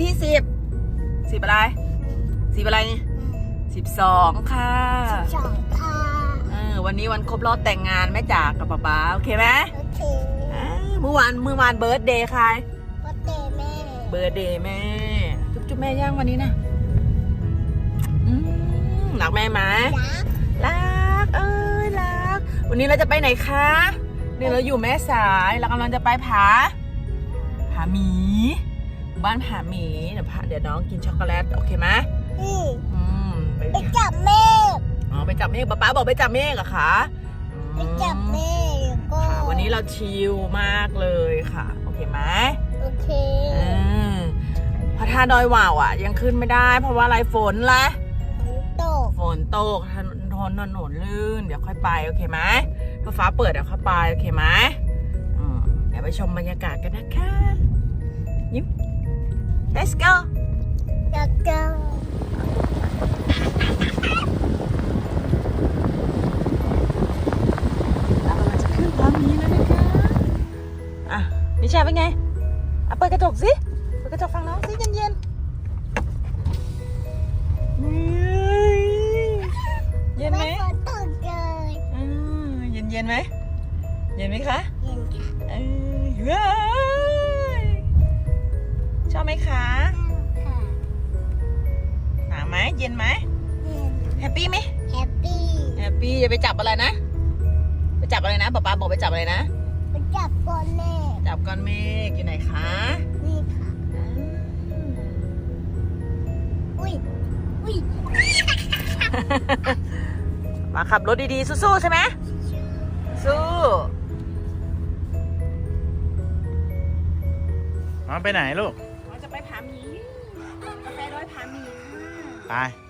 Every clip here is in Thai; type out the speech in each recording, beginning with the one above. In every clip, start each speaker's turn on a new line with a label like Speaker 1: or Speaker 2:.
Speaker 1: ที่สิบสิบอะไรสิบอะไรนี่สิบสองค่ะ
Speaker 2: สองค่ะ
Speaker 1: เออวันนี้วันครบรอบแต่งงานแม่จ๋ากับป๊าป๊าโอเคไหม
Speaker 2: โอเค
Speaker 1: เอ้ยเมื่อวานเมื่อวานเบิร์ดเดย์ใคร
Speaker 2: พ่อเตแม่
Speaker 1: เบิร์ดเดย์แม่ จุ๊บจุ๊บแม่ย่างวันนี้นะอืมรักแม่ไหม
Speaker 2: รัก
Speaker 1: รักเอ้ยรัก วันนี้เราจะไปไหนคะเนี่ยเราอยู่แม่สายเรากำลังจะไปผาผาหมีหมู่ บ้านผาหมีเดี๋ยวพาเดี๋ยวน้องกินช็อกโกแลตโอเคไหม
Speaker 2: อืม
Speaker 1: อืมไป
Speaker 2: ไปจับแม่
Speaker 1: อ๋อไปจับเมฆป๊าป๊าบอกไปจับเมฆเหรอะคะอืม
Speaker 2: ไปจับแม่แล้วก็
Speaker 1: ค่ะวันนี้เราชิลมากเลยค่ะ โอเคไหม
Speaker 2: โอเค
Speaker 1: อืมพระธาตุดอยหว่าวอะ ยังขึ้นไม่ได้ เพราะว่าอะไรฝนละ
Speaker 2: ฝนตก
Speaker 1: ฝนตกถนนถนนถนนลื่น เดี๋ยวค่อยไปโอเคไหมถ้าฟ้าเปิดเดี๋ยวค่อยไปโอเคไหมอืมเดี๋ยวไปชมบรรยากาศกันนะคะยิ้ม let's go
Speaker 2: อยากเจอ
Speaker 1: เราก ไปจับอะไรนะ ไปจับอะไรนะป๊าป๊าบอกไปจับอะไรนะ
Speaker 2: ไปจับก้อนแม่
Speaker 1: จับก้อนเมฆอยู่ไหนคะ
Speaker 2: นี่ค่ะ
Speaker 1: อืม
Speaker 2: อุ้ยอุ้ย
Speaker 1: มาขับรถดีๆสู้ๆใช่ไหมสู้
Speaker 3: มาไปไหนลูก
Speaker 1: เราจะไปผาหมีกาแฟร้อยผาหมี
Speaker 3: ไป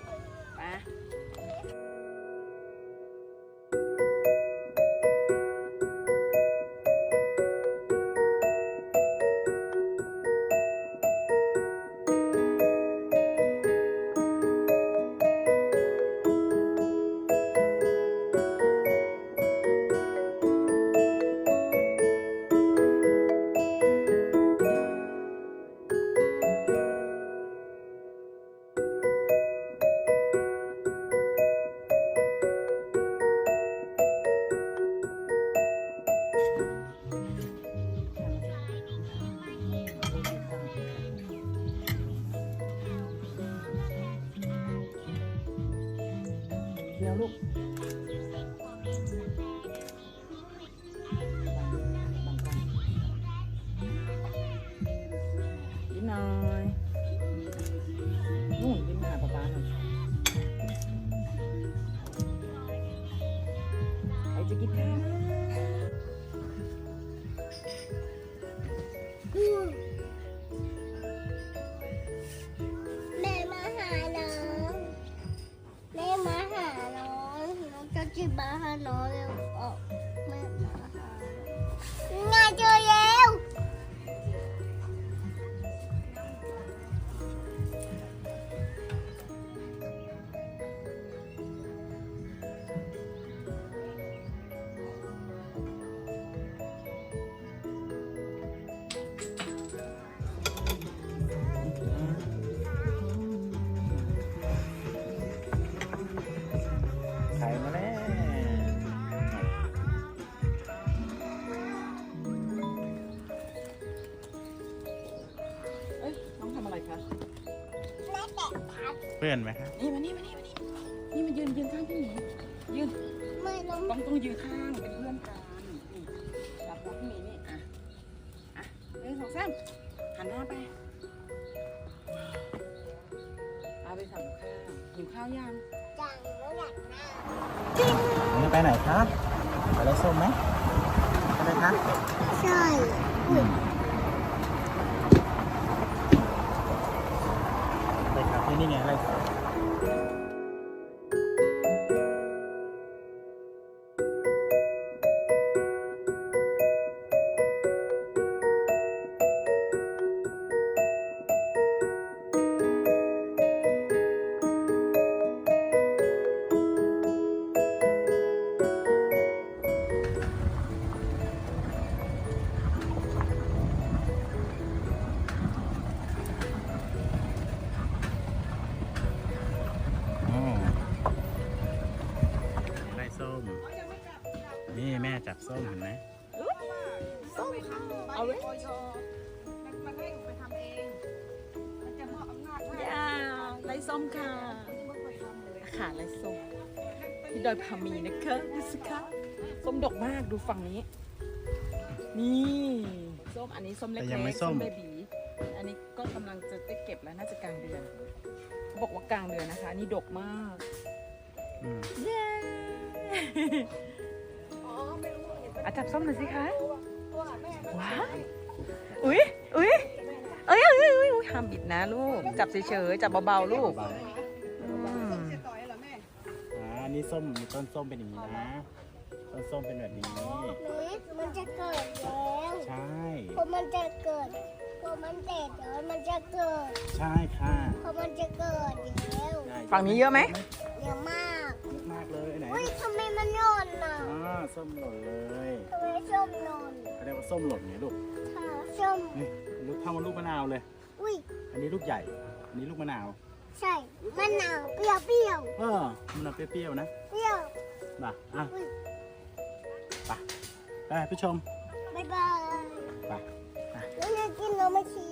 Speaker 1: ไป เพื่
Speaker 3: อนไหมครับ
Speaker 1: นี่มานี่มานี่มานี่นี่มายืนยืนข้างพี่หมียืน
Speaker 2: ไม่ล้ม
Speaker 1: ต้องต้องยืนข้างเป็นเพื่อนกันนี่จับหัวพี่หมีนี่อะอะหนึ่งสองสามหันหน้าไปเอาไปสั่งข้าวหิวข้าวยัง
Speaker 2: จังแล้วอยากหน้า
Speaker 3: นี่ไปไหนครับไปไล่ส้มไหมไปเลยครับ
Speaker 2: ใช่
Speaker 3: ไป นี่แม่จับส้มเห็นไหม
Speaker 1: ส้มค่ะเอาเลย
Speaker 4: มันให้ไปทำเอง มันจะมอบอำนาจให้
Speaker 1: ย่าไรส้มค่ะ
Speaker 4: ไม่เคยทำเลย
Speaker 1: ค่ะไรส้มที่ดอยพามีนะคะดูสิคะส้มดกมากดูฝั่งนี้ นี่ส้มอันนี้ส้มเล็กๆ
Speaker 3: ส้ม
Speaker 1: เบบีอันนี้ก็กำลังจะได้เก็บแล้วน่าจะกลางเดือนเขาบอกว่ากลางเดือนนะคะนี่ดกมากเย้
Speaker 4: อะ
Speaker 1: จับส้มหน่อยสิคะ
Speaker 4: ตัวแม่มัน
Speaker 1: ว้าวอุ้ยอุ้ยเอ้ยเอ้ยเอ้ยอุ๊ยห้ามบิดนะลูก จับเฉยๆจับเบาๆลูก
Speaker 3: เบา
Speaker 1: อืม
Speaker 4: จะต่อยเหรอแม่
Speaker 3: ๆอ่านี่ส้มมีต้นส้มเป็นอย่างนี้นะ ต้นส้มเป็นแบบนี้
Speaker 2: หนูมันจะเกิดแล้ว
Speaker 3: ใช่
Speaker 2: พอมันจะเกิดพอมันเด็ดแล้วมันจะเกิด
Speaker 3: ใช่ค่ะ
Speaker 2: พอมันจะเกิดแล้ว
Speaker 3: ได้
Speaker 1: ฝั่งนี้เยอะไหม
Speaker 2: เยอะมาก
Speaker 3: เยอะ มากเลยไหน
Speaker 2: อุ้ยทำไมมันหล่นอะ
Speaker 3: อ่าส้มหล่นเลย
Speaker 2: ทำไมส้มหล่น
Speaker 3: เขาเรียกว่าส้มหล่นไงลูก
Speaker 2: ค่ะส้ม
Speaker 3: นี่ลูกเท่าลูกมะนาวเลย
Speaker 2: อุ้ย
Speaker 3: อันนี้ลูกใหญ่ อันนี้ลูกมะนาว
Speaker 2: ใช่มะนาวเปรี้ยวเปรี้ยว
Speaker 3: เออมะนาวเปรี้ยวๆนะ
Speaker 2: เปรี้ยว
Speaker 3: มาอะ
Speaker 2: อุ้ย
Speaker 3: ไปไปผู้ชม
Speaker 2: บ๊ายบาย
Speaker 3: ไป
Speaker 2: แล้วจะกินเราไม่ชิ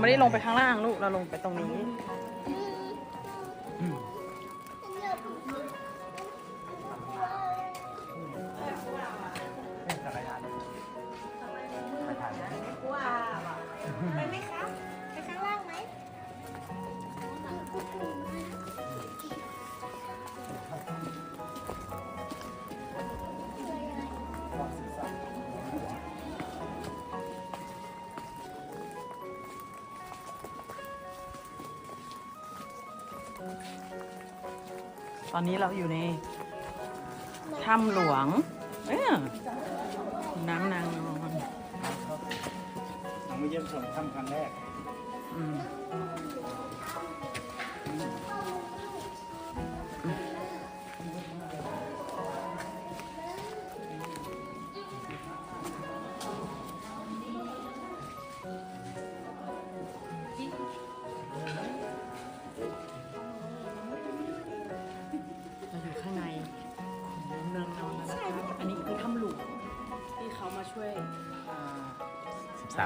Speaker 1: ไม่ได้ล
Speaker 3: งไป
Speaker 1: ข้าง
Speaker 3: ล่า
Speaker 2: งลู
Speaker 1: ก เราลงไปตรงนี้ ตอนนี้เราอยู่ในถ้ำหลวงเอ้ยน้ำนางนอน
Speaker 3: น้องมาเยี่ยมชมถ้ำครั้งแรก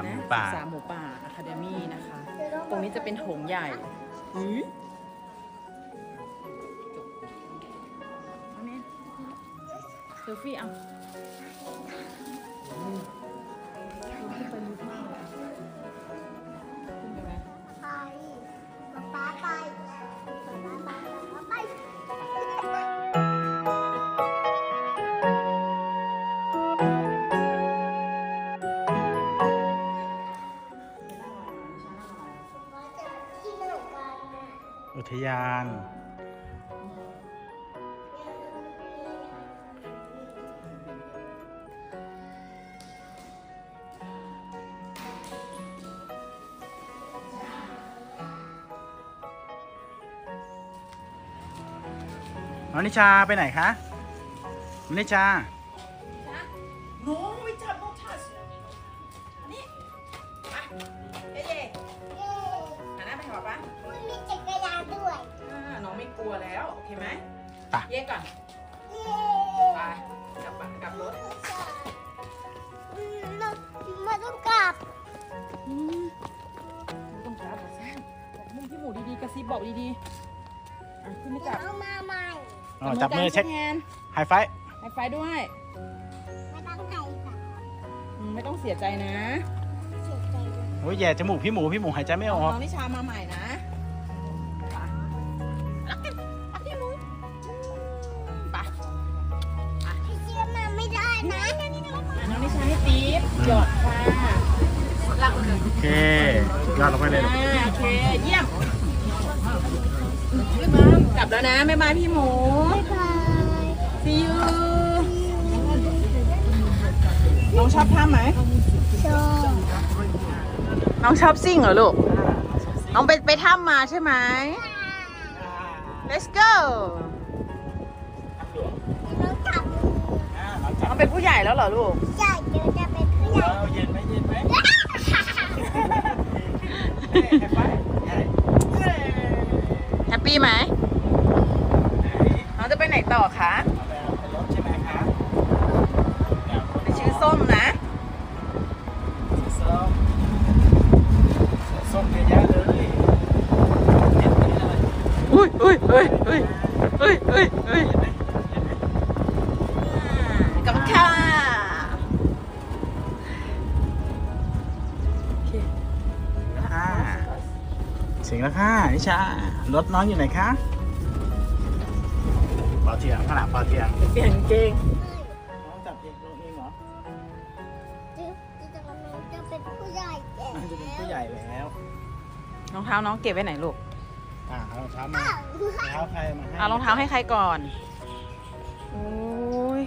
Speaker 3: 13หมูป่า
Speaker 1: สามหมูป่าอะคาเดมี่นะคะ ตรงนี้จะเป็นโถงใหญ่หือเอาเนี่ยเซลฟี่เอา นิ
Speaker 3: ชาไปไหนคะนิชา
Speaker 1: น้ไม่จับโน้ทัสนี่มาเย่เย่หันหน้าไปหาป๊า
Speaker 2: มันมีจักรยานด้วย
Speaker 1: อ่าน้องไม่กลัวแล้ว โอเคไหม
Speaker 3: ไป
Speaker 1: เย่ก่อน ไป กลับบ้านกลับรถ
Speaker 2: มเราม่ต้องกลับ
Speaker 1: ต้องกลับเหรอแซมบอกมึงพี่หมูดีๆกระซิบบอกดีๆอะขึ้นไม่กลับ
Speaker 2: เอามาใหม่
Speaker 3: อ๋อจับมือเช็ค
Speaker 1: แฮนด์
Speaker 3: ไฮไฟว์
Speaker 1: ไฮไฟว์ด้วย
Speaker 2: ไม่ต้องไกลค่ะ
Speaker 1: อืมไม่ต้องเสียใจนะ
Speaker 2: เสียใจเลย
Speaker 3: โอ้ยแย่จมูกพี่หมูพี่หมูหายใจไม่อ
Speaker 1: น้
Speaker 3: อก
Speaker 1: องนิชามาใหม่นะไปรักกันรักพี่หมูไป
Speaker 2: พี่เชื่อมาไม่ได้นะ
Speaker 1: น้องนิชาให้ตีฟหยอดค่ะรักกัน
Speaker 3: โอเคยอดลงไปเลยลูก
Speaker 1: อ่าโอเค เยี่ยมก ลับแล้วนะบ๊ายบายพี่หมู
Speaker 2: บ๊ายบาย
Speaker 1: see you น้องชอบท่าไหม
Speaker 2: ชอบ
Speaker 1: น้องชอบซิ่งเหรอลูก น้องไปไปถ้ำมาใช่ไหม let's go
Speaker 2: น้องกลับ
Speaker 3: อ่าหลังจาก
Speaker 1: น้องเป็นผู้ใหญ่แล้วเหรอลูก
Speaker 2: ใช่เดี๋ยวจะเป็นผู้ใหญ่
Speaker 3: เราเย็นไหมเย็นไหมเฮ้ยไฮไฟว์ใหญ่เฮ้ย
Speaker 1: แฮปปี้ไหม น้องจะไปไหน ต่อคะ
Speaker 3: เอาไปเอาไปรถใช่ไหมคะ
Speaker 1: ไปชื่อส้มนะ
Speaker 3: สีส้มสีส้มเยอะแยะเลยเห็นไหมเลย
Speaker 1: อุ้ยอุ้ยอุ้ยอุ้ยอุ้ยอุ้ยอุ้ย
Speaker 3: เห็นไหมเห็นไหม
Speaker 1: กับค่ะโอเค
Speaker 3: อ่าถึงแล้วค่ะนิชารถน้องอยู่ไหนคะปอเทียงขนาดปอเทียง
Speaker 1: เปลี่ยนกางเกง
Speaker 3: น้องจับเองลงเองเหรอ
Speaker 2: จิ๊บจะกำลังจะเป็นผู้ใหญ่แล้
Speaker 3: น่าจะเป็นผู้ใหญ่แล้ว
Speaker 1: รองเท้าน้องเก็บไว้ไหนลูก
Speaker 3: อ่าเอารองเท้ามา
Speaker 2: อ้าว
Speaker 3: รองเท้าใครมาให้
Speaker 1: เอารองเท้าให้ใครก่อนโอ้ย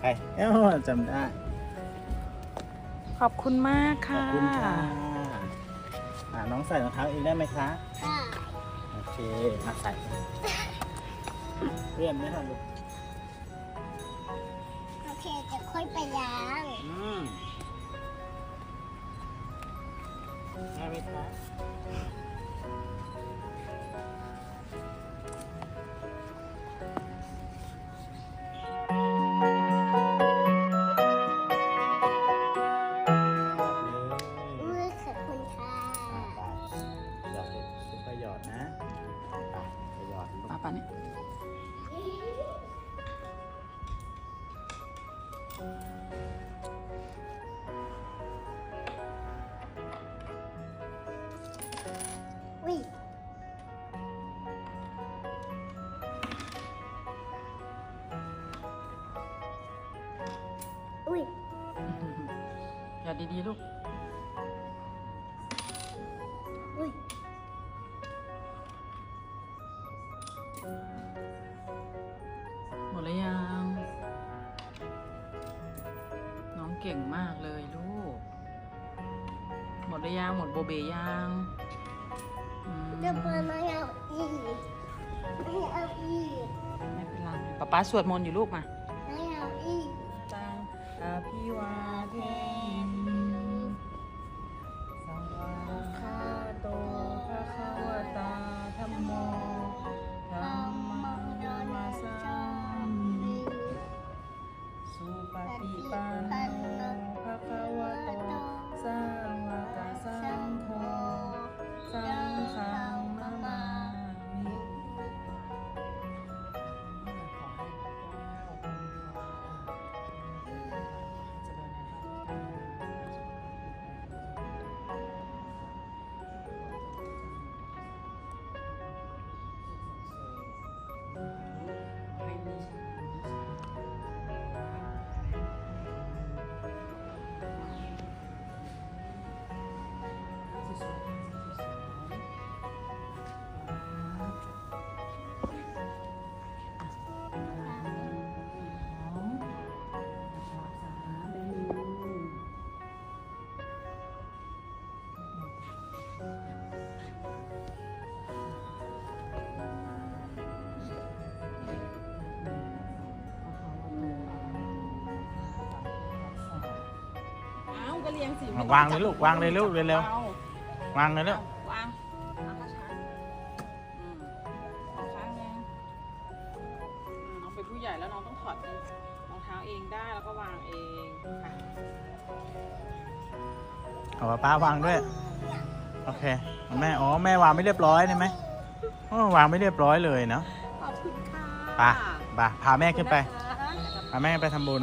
Speaker 3: ใครเอ้าจำได้
Speaker 1: ขอบคุณมาก
Speaker 3: ขอ
Speaker 1: ค่ะ
Speaker 3: บคุณค่ะอ่าน้องใส่รองเท้าเองได้ไหมคะ
Speaker 2: ค่ะ
Speaker 3: โอเคมาใส่ เพื่อนไหมคะลูก
Speaker 2: โอเคจะค่อยไปล้าง
Speaker 3: อืมได้ไหมคะ
Speaker 2: อุ้ยขอบคุณค่ะ
Speaker 3: อ่าไปหยอดเลยคุณไปหยอดนะไปไปหยอดลูก
Speaker 1: ป้าป้าเนี่ย
Speaker 2: อุ้ย ดีๆ
Speaker 1: ลูกหมดแล้วยัง น้
Speaker 2: อง
Speaker 1: เก่งมากเลยลูก หมดแล้วยัง หมดโบเบยัง
Speaker 2: จะเปิดมาเอาอีกไม่เอาอีก
Speaker 1: ไม่เป็นไรป๊าป๊าสวดมนต์อยู่ลูกมา
Speaker 2: ไม่เอาอีก
Speaker 1: จังอภิวาเทน เอาก็เรียงสิ
Speaker 3: วางเลยลูกวางเลยลูกเร็ว
Speaker 1: อา
Speaker 3: ๆวางเลยลูก
Speaker 1: วางวางช้าๆอืมเอาข้างหนึงอืมน้องเป็นผู้ใหญ่แล้วน้องต้องถอดรองเท้าเองได้แล้วก็วางเองค่ะ
Speaker 3: เอาป้าวางด้วยโอเคเอาแม่อ๋อแม่วางไม่เรียบร้อยใช่ไหมโอ้วางไม่เรียบร้อยเลยเนาะ
Speaker 1: ขอบคุณค่ะ
Speaker 3: ไปไปพาแม่ขึ้นไป
Speaker 1: นะคะ
Speaker 3: พาแม่ไปทำบุญ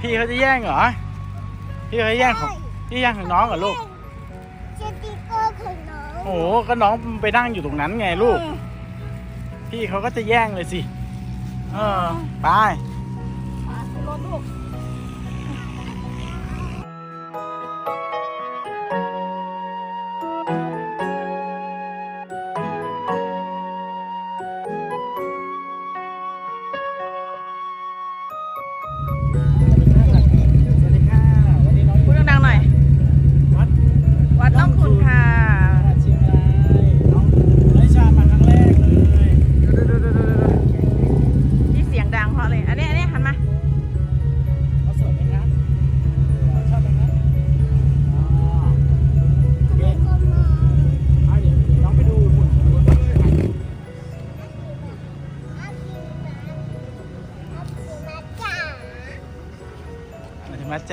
Speaker 1: พี่
Speaker 4: เขา
Speaker 3: จะแย่งเหรอ พี่เขาจะแย่งของพี่แย่งของน้องเหรอลูก
Speaker 2: สติกเกอร์ของน้อง
Speaker 3: โอ้โหก็น้องไปนั่งอยู่ตรงนั้นไงลูก พี่เขาก็จะแย่งเลยสิ เออ ไป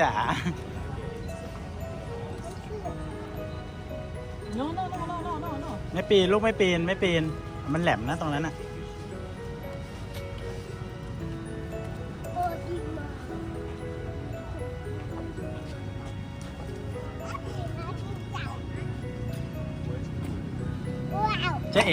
Speaker 3: จ๋า no no no no no no ไม่ปีน ลูกไม่ปีน ไม่ปีน มันแหลมนะตรงนั้นน่ะ เจ๊